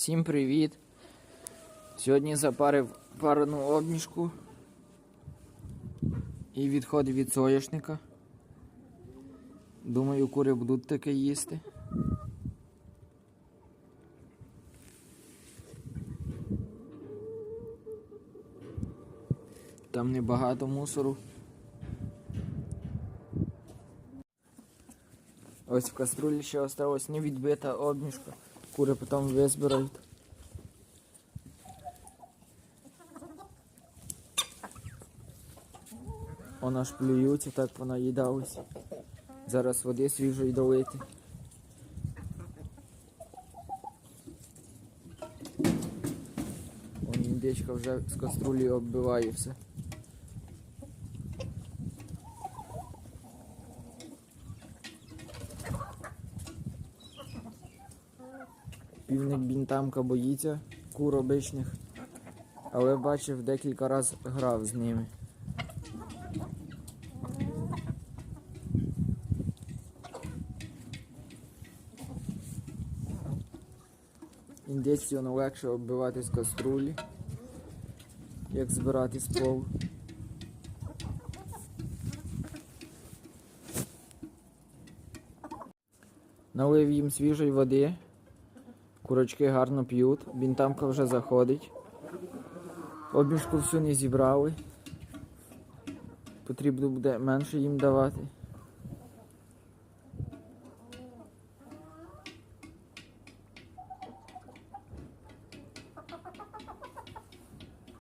Всім привіт! Сьогодні запарив парену обніжку і відходи від соняшника. Думаю, кури будуть таке їсти. Там небагато мусору. Ось в каструлі ще осталась невідбита обніжка. Кури потім визбирають. Вона ж плюється, так вона їдалась. Зараз води свіжої долити. Вон індичка вже з каструлі оббиває все. Півник бінтамка боїться кур обичних, але бачив декілька разів грав з ними. Індичці воно легше оббивати з каструлі, як збирати з полу. Налив їм свіжої води. Курочки гарно п'ють, бінтамка вже заходить. Обіжку всю не зібрали. Потрібно буде менше їм давати.